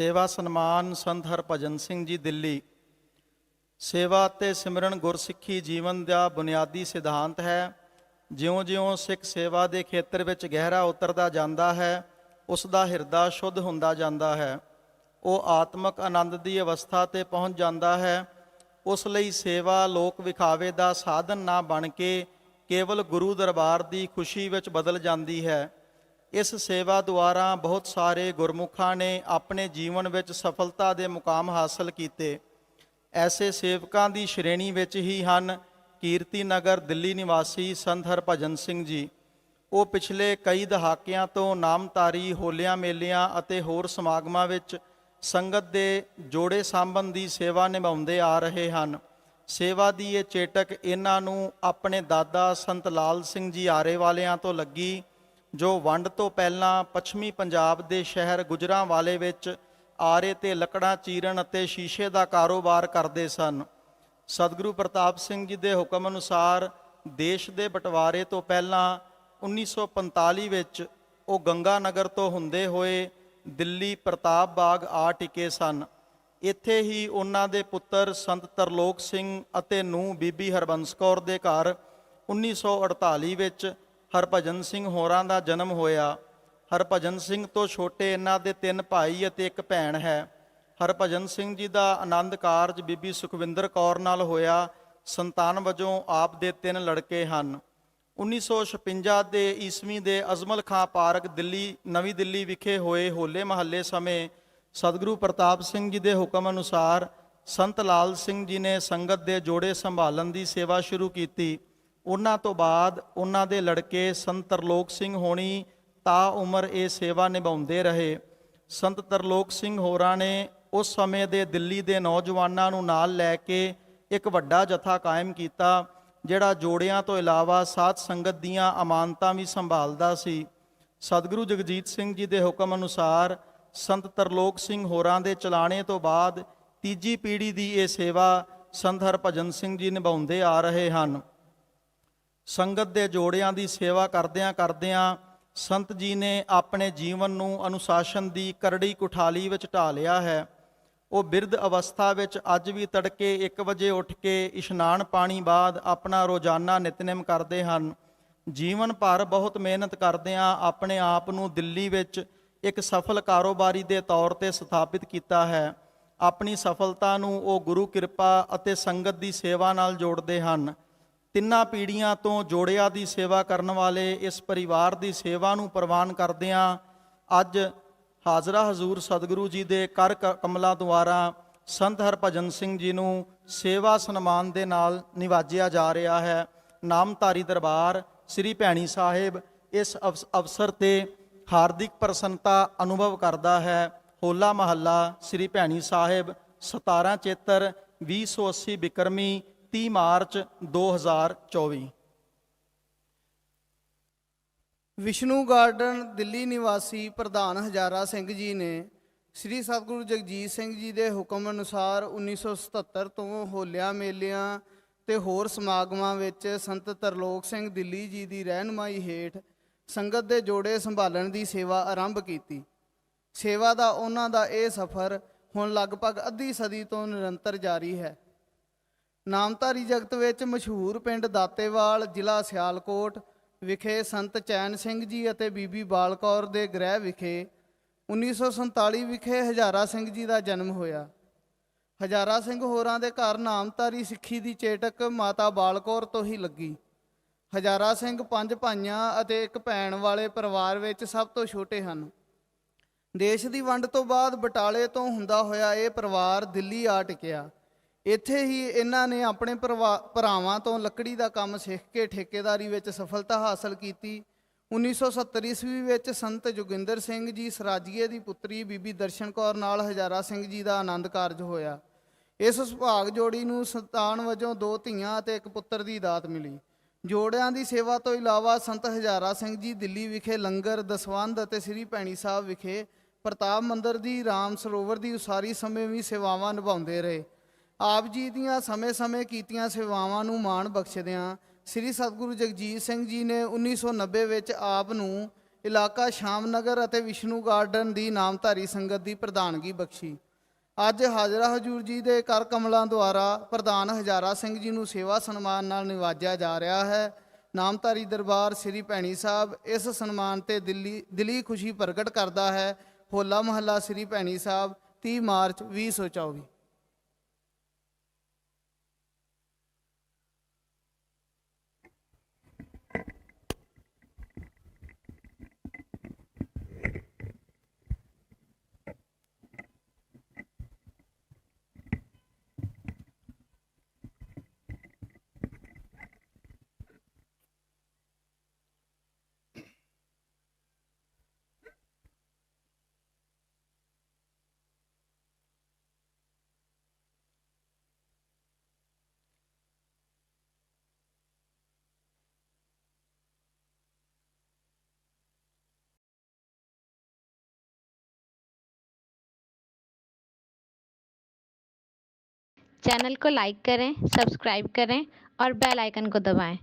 ਸੇਵਾ ਸਨਮਾਨ ਸੰਤ ਹਰਭਜਨ ਸਿੰਘ ਜੀ ਦਿੱਲੀ। ਸੇਵਾ ਤੇ ਸਿਮਰਨ ਗੁਰਸਿੱਖੀ ਜੀਵਨ ਦਾ ਬੁਨਿਆਦੀ ਸਿਧਾਂਤ ਹੈ। ਜਿਉਂ-ਜਿਉਂ ਸਿੱਖ ਸੇਵਾ ਦੇ ਖੇਤਰ ਵਿੱਚ ਗਹਿਰਾ ਉਤਰਦਾ ਜਾਂਦਾ ਹੈ ਉਸ ਦਾ ਹਿਰਦਾ ਸ਼ੁੱਧ ਹੁੰਦਾ ਜਾਂਦਾ ਹੈ। ਉਹ ਆਤਮਿਕ ਆਨੰਦ ਦੀ ਅਵਸਥਾ ਤੇ ਪਹੁੰਚ ਜਾਂਦਾ ਹੈ। ਉਸ ਲਈ ਸੇਵਾ ਲੋਕ ਵਿਖਾਵੇ ਦਾ ਸਾਧਨ ਨਾ ਬਣ ਕੇ ਕੇਵਲ ਗੁਰੂ ਦਰਬਾਰ ਦੀ ਖੁਸ਼ੀ ਵਿੱਚ ਬਦਲ ਜਾਂਦੀ ਹੈ। ਇਸ ਸੇਵਾ ਦੁਆਰਾ ਬਹੁਤ ਸਾਰੇ ਗੁਰਮੁਖਾਂ ਨੇ ਆਪਣੇ ਜੀਵਨ ਵਿੱਚ ਸਫਲਤਾ ਦੇ ਮੁਕਾਮ ਹਾਸਲ ਕੀਤੇ। ਐਸੇ ਸੇਵਕਾਂ ਦੀ ਸ਼੍ਰੇਣੀ ਵਿੱਚ ਹੀ ਹਨ ਕੀਰਤੀ ਨਗਰ ਦਿੱਲੀ ਨਿਵਾਸੀ ਸੰਤ ਹਰਭਜਨ ਸਿੰਘ ਜੀ। ਉਹ ਪਿਛਲੇ ਕਈ ਦਹਾਕਿਆਂ ਤੋਂ ਨਾਮਤਾਰੀ ਹੋਲਿਆਂ ਮੇਲਿਆਂ ਅਤੇ ਹੋਰ ਸਮਾਗਮਾਂ ਵਿੱਚ ਸੰਗਤ ਦੇ ਜੋੜੇ ਸਾਂਭਣ ਦੀ ਸੇਵਾ ਨਿਭਾਉਂਦੇ ਆ ਰਹੇ ਹਨ। ਸੇਵਾ ਦੀ ਇਹ ਚੇਟਕ ਇਹਨਾਂ ਨੂੰ ਆਪਣੇ ਦਾਦਾ ਸੰਤ ਲਾਲ ਸਿੰਘ ਜੀ ਆਰੇ ਵਾਲਿਆਂ ਤੋਂ ਲੱਗੀ ਜੋ ਵੰਡ ਤੋਂ ਪਹਿਲਾਂ ਪੱਛਮੀ ਪੰਜਾਬ ਦੇ ਸ਼ਹਿਰ ਗੁਜਰਾਂਵਾਲੇ ਵਿੱਚ ਆਰੇ ਤੇ ਲੱਕੜਾਂ, ਚੀਰਨ ਅਤੇ ਸ਼ੀਸ਼ੇ ਦਾ ਕਾਰੋਬਾਰ ਕਰਦੇ ਸਨ। ਸਤਿਗੁਰੂ ਪ੍ਰਤਾਪ ਸਿੰਘ ਜੀ ਦੇ ਹੁਕਮ ਅਨੁਸਾਰ ਦੇਸ਼ ਦੇ ਬਟਵਾਰੇ ਤੋਂ ਪਹਿਲਾਂ 1945 ਵਿੱਚ ਉਹ ਗੰਗਾ ਨਗਰ ਤੋਂ ਹੁੰਦੇ ਹੋਏ ਦਿੱਲੀ ਪ੍ਰਤਾਪ ਬਾਗ ਆ ਟਿਕੇ ਸਨ। ਇੱਥੇ ਹੀ ਉਹਨਾਂ ਦੇ ਪੁੱਤਰ ਸੰਤ ਤਰਲੋਕ ਸਿੰਘ ਅਤੇ ਨੂੰ ਬੀਬੀ ਹਰਬੰਸ ਕੌਰ ਦੇ ਘਰ 1948 ਵਿੱਚ ਹਰਭਜਨ ਸਿੰਘ ਹੋਰਾਂ ਦਾ ਜਨਮ ਹੋਇਆ। ਹਰਭਜਨ ਸਿੰਘ ਤੋਂ ਛੋਟੇ ਇਹਨਾਂ ਦੇ ਤਿੰਨ ਭਾਈ ਅਤੇ ਇੱਕ ਭੈਣ ਹੈ। ਹਰਭਜਨ ਸਿੰਘ ਜੀ ਦਾ ਆਨੰਦ ਕਾਰਜ ਬੀਬੀ ਸੁਖਵਿੰਦਰ ਕੌਰ ਨਾਲ ਹੋਇਆ। ਸੰਤਾਨ ਵਜੋਂ ਆਪ ਦੇ ਤਿੰਨ ਲੜਕੇ ਹਨ। 1956 ਦੇ ਈਸਵੀ ਦੇ ਅਜ਼ਮਲ ਖਾਂ ਪਾਰਕ ਦਿੱਲੀ, ਨਵੀਂ ਦਿੱਲੀ ਵਿਖੇ ਹੋਏ ਹੋਲੇ ਮਹੱਲੇ ਸਮੇਂ ਸਤਿਗੁਰੂ ਪ੍ਰਤਾਪ ਸਿੰਘ ਜੀ ਦੇ ਹੁਕਮ ਅਨੁਸਾਰ ਸੰਤ ਲਾਲ ਸਿੰਘ ਜੀ ਨੇ ਸੰਗਤ ਦੇ ਜੋੜੇ ਸੰਭਾਲਣ ਦੀ ਸੇਵਾ ਸ਼ੁਰੂ ਕੀਤੀ। ਉਹਨਾਂ ਤੋਂ ਬਾਅਦ ਉਹਨਾਂ ਦੇ ਲੜਕੇ ਸੰਤ ਤਰਲੋਕ ਸਿੰਘ ਹੋਣੀ ਤਾ ਉਮਰ ਇਹ ਸੇਵਾ ਨਿਭਾਉਂਦੇ ਰਹੇ। ਸੰਤ ਤਰਲੋਕ ਸਿੰਘ ਹੋਰਾਂ ਨੇ ਉਸ ਸਮੇਂ ਦੇ ਦਿੱਲੀ ਦੇ ਨੌਜਵਾਨਾਂ ਨੂੰ ਨਾਲ ਲੈ ਕੇ ਇੱਕ ਵੱਡਾ ਜਥਾ ਕਾਇਮ ਕੀਤਾ, ਜਿਹੜਾ ਜੋੜਿਆਂ ਤੋਂ ਇਲਾਵਾ ਸਾਧ ਸੰਗਤ ਦੀਆਂ ਅਮਾਨਤਾਂ ਵੀ ਸੰਭਾਲਦਾ ਸੀ। ਸਤਿਗੁਰੂ ਜਗਜੀਤ ਸਿੰਘ ਜੀ ਦੇ ਹੁਕਮ ਅਨੁਸਾਰ ਸੰਤ ਤਰਲੋਕ ਸਿੰਘ ਹੋਰਾਂ ਦੇ ਚਲਾਣੇ ਤੋਂ ਬਾਅਦ ਤੀਜੀ ਪੀੜ੍ਹੀ ਦੀ ਇਹ ਸੇਵਾ ਸੰਤ ਹਰਭਜਨ ਸਿੰਘ ਜੀ ਨਿਭਾਉਂਦੇ ਆ ਰਹੇ ਹਨ। ਸੰਗਤ ਦੇ ਜੋੜਿਆਂ ਦੀ ਸੇਵਾ ਕਰਦਿਆਂ ਕਰਦਿਆਂ ਸੰਤ ਜੀ ਨੇ ਆਪਣੇ ਜੀਵਨ ਨੂੰ ਅਨੁਸ਼ਾਸਨ ਦੀ ਕਰੜੀ ਕੁਠਾਲੀ ਵਿੱਚ ਢਾ ਲਿਆ ਹੈ। ਉਹ ਬਿਰਧ ਅਵਸਥਾ ਵਿੱਚ ਅੱਜ ਵੀ ਤੜਕੇ 1 ਵਜੇ ਉੱਠ ਕੇ ਇਸ਼ਨਾਨ ਪਾਣੀ ਬਾਅਦ ਆਪਣਾ ਰੋਜ਼ਾਨਾ ਨਿਤਨੇਮ ਕਰਦੇ ਹਨ। ਜੀਵਨ ਭਰ ਬਹੁਤ ਮਿਹਨਤ ਕਰਦਿਆਂ ਆਪਣੇ ਆਪ ਨੂੰ ਦਿੱਲੀ ਵਿੱਚ ਇੱਕ ਸਫਲ ਕਾਰੋਬਾਰੀ ਦੇ ਤੌਰ ਤੇ ਸਥਾਪਿਤ ਕੀਤਾ ਹੈ। ਆਪਣੀ ਸਫਲਤਾ ਨੂੰ ਉਹ ਗੁਰੂ ਕਿਰਪਾ ਅਤੇ ਸੰਗਤ ਦੀ ਸੇਵਾ ਨਾਲ ਜੋੜਦੇ ਹਨ। ਤਿੰਨਾਂ ਪੀੜ੍ਹੀਆਂ ਤੋਂ ਜੋੜਿਆਂ ਦੀ ਸੇਵਾ ਕਰਨ ਵਾਲੇ ਇਸ ਪਰਿਵਾਰ ਦੀ ਸੇਵਾ ਨੂੰ ਪ੍ਰਵਾਨ ਕਰਦਿਆਂ ਅੱਜ ਹਾਜ਼ਰਾ ਹਜ਼ੂਰ ਸਤਿਗੁਰੂ ਜੀ ਦੇ ਕਰ ਕ- ਕਮਲਾਂ ਦੁਆਰਾ ਸੰਤ ਹਰਭਜਨ ਸਿੰਘ ਜੀ ਨੂੰ ਸੇਵਾ ਸਨਮਾਨ ਦੇ ਨਾਲ ਨਿਵਾਜਿਆ ਜਾ ਰਿਹਾ ਹੈ। ਨਾਮਧਾਰੀ ਦਰਬਾਰ ਸ੍ਰੀ ਭੈਣੀ ਸਾਹਿਬ ਇਸ ਅਵਸ- ਅਵਸਰ ਤੇ ਹਾਰਦਿਕ ਪ੍ਰਸੰਨਤਾ ਅਨੁਭਵ ਕਰਦਾ ਹੈ। ਹੋਲਾ ਮਹੱਲਾ ਸ੍ਰੀ ਭੈਣੀ ਸਾਹਿਬ 17 ਚੇਤਰ 2080 ਬਿਕਰਮੀ 30 ਮਾਰਚ 2024 ਵਿਸ਼ਨੂੰ ਗਾਰਡਨ ਦਿੱਲੀ ਨਿਵਾਸੀ ਪ੍ਰਧਾਨ ਹਜ਼ਾਰਾ ਸਿੰਘ ਜੀ ਨੇ ਸ੍ਰੀ ਸਤਿਗੁਰੂ ਜਗਜੀਤ ਸਿੰਘ ਜੀ ਦੇ ਹੁਕਮ ਅਨੁਸਾਰ 1977 ਤੋਂ ਹੋਲਿਆਂ ਮੇਲਿਆਂ ਤੇ ਹੋਰ ਸਮਾਗਮਾਂ ਵਿੱਚ ਸੰਤ ਤਰਲੋਕ ਸਿੰਘ ਦਿੱਲੀ ਜੀ ਦੀ ਰਹਿਨਮਾਈ ਹੇਠ ਸੰਗਤ ਦੇ ਜੋੜੇ ਸੰਭਾਲਣ ਦੀ ਸੇਵਾ ਆਰੰਭ ਕੀਤੀ। ਸੇਵਾ ਦਾ ਉਹਨਾਂ ਦਾ ਇਹ ਸਫ਼ਰ ਹੁਣ ਲਗਭਗ ਅੱਧੀ ਸਦੀ ਤੋਂ ਨਿਰੰਤਰ ਜਾਰੀ ਹੈ। ਨਾਮਧਾਰੀ ਜਗਤ ਵਿੱਚ ਮਸ਼ਹੂਰ ਪਿੰਡ ਦਾਤੇਵਾਲ, ਜ਼ਿਲ੍ਹਾ ਸਿਆਲਕੋਟ ਵਿਖੇ ਸੰਤ ਚੈਨ ਸਿੰਘ ਜੀ ਅਤੇ ਬੀਬੀ ਬਾਲ ਕੌਰ ਦੇ ਗ੍ਰਹਿ ਵਿਖੇ 1947 ਵਿਖੇ ਹਜ਼ਾਰਾ ਸਿੰਘ ਜੀ ਦਾ ਜਨਮ ਹੋਇਆ। ਹਜ਼ਾਰਾ ਸਿੰਘ ਹੋਰਾਂ ਦੇ ਘਰ ਨਾਮਧਾਰੀ ਸਿੱਖੀ ਦੀ ਚੇਟਕ ਮਾਤਾ ਬਾਲ ਕੌਰ ਤੋਂ ਹੀ ਲੱਗੀ। ਹਜ਼ਾਰਾ ਸਿੰਘ ਪੰਜ ਭਾਈਆਂ ਅਤੇ ਇੱਕ ਭੈਣ ਵਾਲੇ ਪਰਿਵਾਰ ਵਿੱਚ ਸਭ ਤੋਂ ਛੋਟੇ ਹਨ। ਦੇਸ਼ ਦੀ ਵੰਡ ਤੋਂ ਬਾਅਦ ਬਟਾਲੇ ਤੋਂ ਹੁੰਦਾ ਹੋਇਆ ਇਹ ਪਰਿਵਾਰ ਦਿੱਲੀ ਆ ਟਿਕਿਆ। ਇੱਥੇ ਹੀ ਇਹਨਾਂ ਨੇ ਆਪਣੇ ਪਰਿਵਾ- ਭਰਾਵਾਂ ਤੋਂ ਲੱਕੜੀ ਦਾ ਕੰਮ ਸਿੱਖ ਕੇ ਠੇਕੇਦਾਰੀ ਵਿੱਚ ਸਫਲਤਾ ਹਾਸਲ ਕੀਤੀ। 1970 ਈਸਵੀ ਵਿੱਚ ਸੰਤ ਜੋਗਿੰਦਰ ਸਿੰਘ ਜੀ ਸਰਾਜੀਏ ਦੀ ਪੁੱਤਰੀ ਬੀਬੀ ਦਰਸ਼ਨ ਕੌਰ ਨਾਲ ਹਜ਼ਾਰਾ ਸਿੰਘ ਜੀ ਦਾ ਆਨੰਦ ਕਾਰਜ ਹੋਇਆ। ਇਸ ਸੁਭਾਗ ਜੋੜੀ ਨੂੰ ਸੰਤਾਨ ਵਜੋਂ ਦੋ ਧੀਆਂ ਅਤੇ ਇੱਕ ਪੁੱਤਰ ਦੀ ਦਾਤ ਮਿਲੀ। ਜੋੜਿਆਂ ਦੀ ਸੇਵਾ ਤੋਂ ਇਲਾਵਾ ਸੰਤ ਹਜ਼ਾਰਾ ਸਿੰਘ ਜੀ ਦਿੱਲੀ ਵਿਖੇ ਲੰਗਰ, ਦਸਵੰਧ ਅਤੇ ਸ੍ਰੀ ਭੈਣੀ ਸਾਹਿਬ ਵਿਖੇ ਪ੍ਰਤਾਪ ਮੰਦਰ ਦੀ ਰਾਮ ਸਰੋਵਰ ਦੀ ਉਸਾਰੀ ਸਮੇਂ ਵੀ ਸੇਵਾਵਾਂ ਨਿਭਾਉਂਦੇ ਰਹੇ। ਆਪ ਜੀ ਦੀਆਂ ਸਮੇਂ-ਸਮੇਂ ਕੀਤੀਆਂ ਸੇਵਾਵਾਂ ਨੂੰ ਮਾਣ ਬਖਸ਼ਦਿਆਂ ਸ੍ਰੀ ਸਤਿਗੁਰੂ ਜਗਜੀਤ ਸਿੰਘ ਜੀ ਨੇ 1990 ਵਿੱਚ ਆਪ ਨੂੰ ਇਲਾਕਾ ਸ਼ਾਮਨਗਰ ਅਤੇ ਵਿਸ਼ਨੂੰ ਗਾਰਡਨ ਦੀ ਨਾਮਧਾਰੀ ਸੰਗਤ ਦੀ ਪ੍ਰਧਾਨਗੀ ਬਖਸ਼ੀ। ਅੱਜ ਹਾਜ਼ਰਾ ਹਜੂਰ ਜੀ ਦੇ ਕਰ ਕਮਲਾਂ ਦੁਆਰਾ ਪ੍ਰਧਾਨ ਹਜ਼ਾਰਾ ਸਿੰਘ ਜੀ ਨੂੰ ਸੇਵਾ ਸਨਮਾਨ ਨਾਲ ਨਿਵਾਜਿਆ ਜਾ ਰਿਹਾ ਹੈ। ਨਾਮਧਾਰੀ ਦਰਬਾਰ ਸ੍ਰੀ ਭੈਣੀ ਸਾਹਿਬ ਇਸ ਸਨਮਾਨ ਤੇ ਦਿੱਲੀ, ਦਿਲੀ ਖੁਸ਼ੀ ਪ੍ਰਗਟ ਕਰਦਾ ਹੈ। ਹੋਲਾ ਮਹੱਲਾ ਸ੍ਰੀ ਭੈਣੀ ਸਾਹਿਬ 30 ਮਾਰਚ 2024 चैनल को लाइक करें सब्सक्राइब करें और बेल आइकन को दबाएं